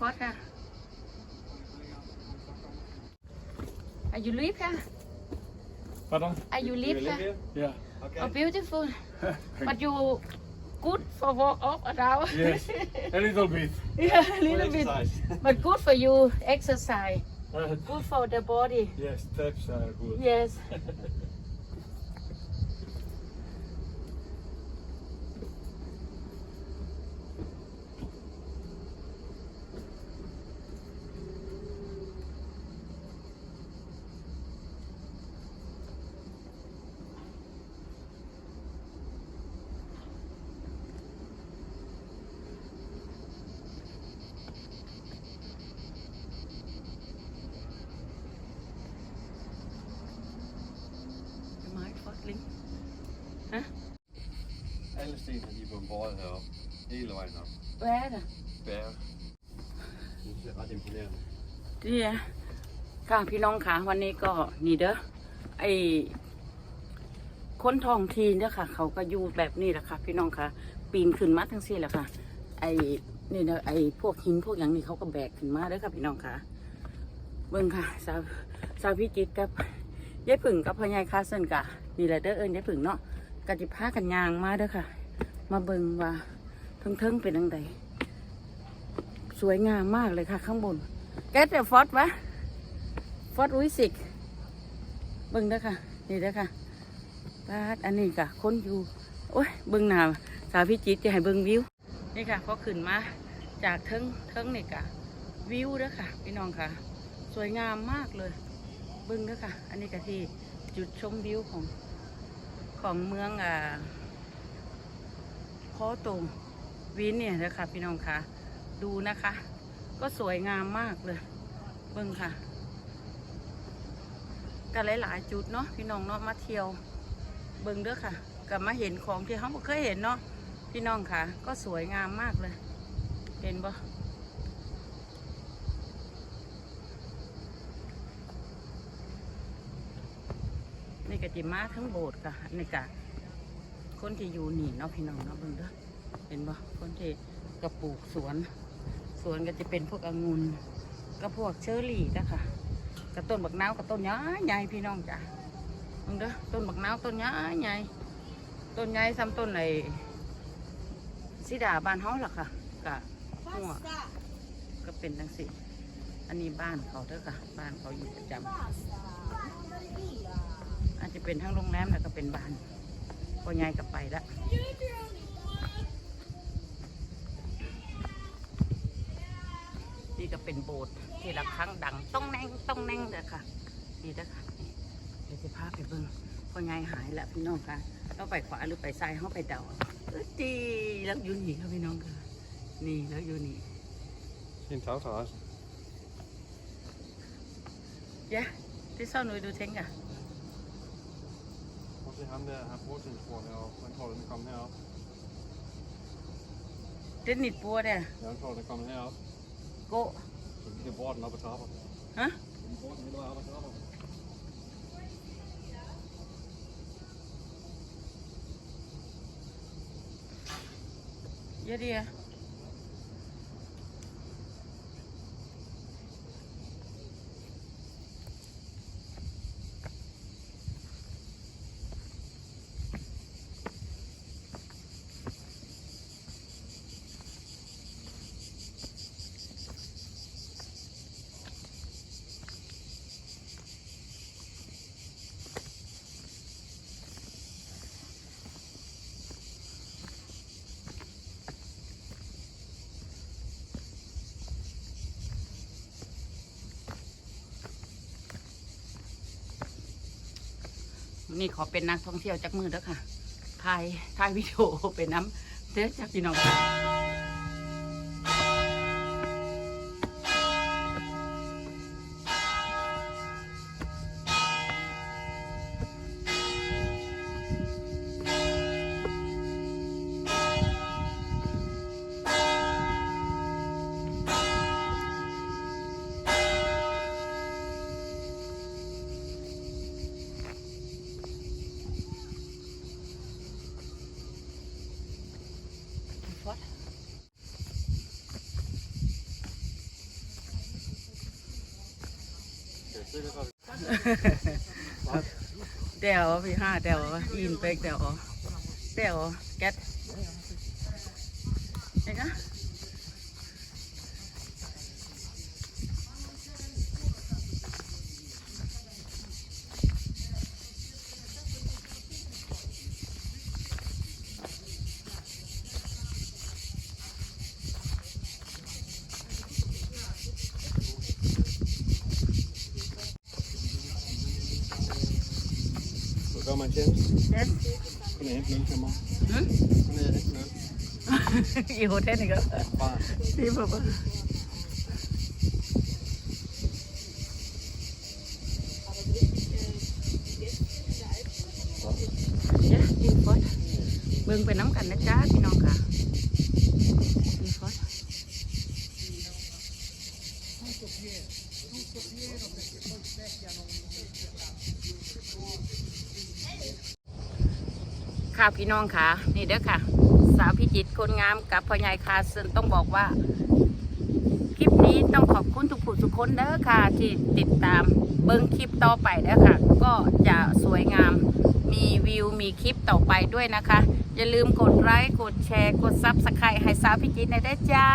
ฟอสค่ะ Are you live ค่ะ Pardon? Are you live ค่ะ Yeah. Oh beautiful but you good for walk off a hour Yes. A little bit. yeah a little bit but good for you exercise Uh, good for the body yes, steps are good. yes ม้ฟอสลิง Alle stenene de er blevet båret heroppe. Hele vejen op. Hvad er der? Bære. Det er ret imponerende. นี่อะค่ะพี่น้องค่ะวันนี้ก็นี่เด้อไอคนท้องทีนเด้อค่ะ เขาก็อยู่แบบนี้แหละค่ะ พี่น้องค่ะ ปีนขึ้นมาทั้งสี่แหละค่ะ ไอนี่เด้อไอพวกหินพวกอย่างนี้เขาก็แบกขึ้นมาเด้อค่ะพี่น้องค่ะ เบิ่งค่ะสาวสาวพิจิตรกับ ยายผึ่งกับพ่อใหญ่คาเซนกะนี่แหละเด้อเอิญยายผึ่งเนาะกะจิพากันยางมาเด้อค่ะ มาเบิ่งว่าเทิงๆเป็นยังไงสวยงามมากเลยค่ะ ข้างบน แกแต่ฟอสวะฟอสวิสิกเบิ่งเด้อค่ะ นี่เด้อค่ะปาดอันนี้กะคนอยู่โอ้ยเบิ่งหนาวสาวพิจิตจะให้เบิ่งวิวนี่ค่ะพอขึ้นมาจากเทิงเทิงนี่กะวิวเด้อค่ะ พี่น้องค่ะ สวยงามมากเลย บิ่งเด้อค่ะ อันนี้กะที่จุดชมวิวของของเมืองอ่าโคตงวินเนี่ยนะคะพี่น้องค่ะ ดูนะคะ ก็สวยงามมากเลย เบิ่งค่ะกันหลายๆจุดเนาะพี่น้องเนาะมาเที่ยว เบิ่งเด้อค่ะกับมาเห็นของที่เขาบ่เคยเห็นเนาะพี่น้องค่ะ ก็สวยงามมากเลย เห็นบ่ นี่กะจิมาทั้งโบสถ์ค่ะนี่กะคนที่อยู่นี่เนาะพี่น้องเนาะเบิ่งเด้อเห็นบ่คนที่กระปลูกสวน สวนก็จะเป็นพวกองุ่นก็พวกเชอร์รี่นะคะกับต้นบักนาวกับต้นย้ายใหญ่พี่น้องจ้ะมึงเด้อต้นบักนาวต้นย้ายใหญ่ต้นใหญ่ซ้ำต้นไหนสีดาบ้านเฮาล่ะค่ะกะหัวก็เป็นจังสิอันนี้บ้านเขาเด้อค่ะ บ้านเขาอยู่ประจำ อาจจะเป็นทั้งโรงแรมแล้วก็เป็นบ้านพอใหญ่ก็ไปละนี่ก็เป็นโบสถ์ที่ละครั้งดังต้องแน่งต้องแน่งเลยค่ะนี่นะคะนี่เดี๋ยวจะพาไปเบิ่งพอไงหายแล้วพี่น้องค่ะเราไปขวาหรือไปซ้ายเขาไปเดาเออดีแล้วอยู่นี่ค่ะพี่น้องค่ะนี่แล้วอยู่นี่ Det er en tagterrasse. เย้ที่เศร้าหนุ่ยดูเทงอะ Prøv at se ham der, har bordtennisbord heroppe. Hvordan tror du, den kommer heroppe? เต้นนิดปัวเนี่ย Hvordan tror du, den kommer heroppe? โกะ Så vi kan borde den op ad trapper. ฮะ Vi borde den hele vejen op ad trapper. เยอ นี่ขอเป็นนักท่องเที่ยวจากมือแล้วค่ะถ่ายถ่ายวิดีโอเป็นน้ำเด้อจากพี่น้องค่ะ เดี๋ยวพี่ห้าเดี๋ยวอินเป็กเดี๋ยวเดี๋ยวแก๊สเองนะ øl til mig. Hmm? Kun er hente øl. I hotel, ikke? Barn. Det er bare. Ja, det er flot. เบิ่งไปน้ำกันนะจ๊ะพี่น้องค่ะดีฟอส ค่ะพี่น้องค่ะ นี่เด้อค่ะ สาวพิจิตคนงามกับพ่อใหญ่คาซึ่งต้องบอกว่า คลิปนี้ต้องขอบคุณทุกผู้ทุกคนเด้อค่ะ ที่ติดตามเบิ้งคลิปต่อไปเด้อค่ะ ก็จะสวยงามมีวิวมีคลิปต่อไปด้วยนะคะ อย่าลืมกดไลค์กดแชร์กดซับสไครต์ให้สาวพิจิตรหนได้จ้า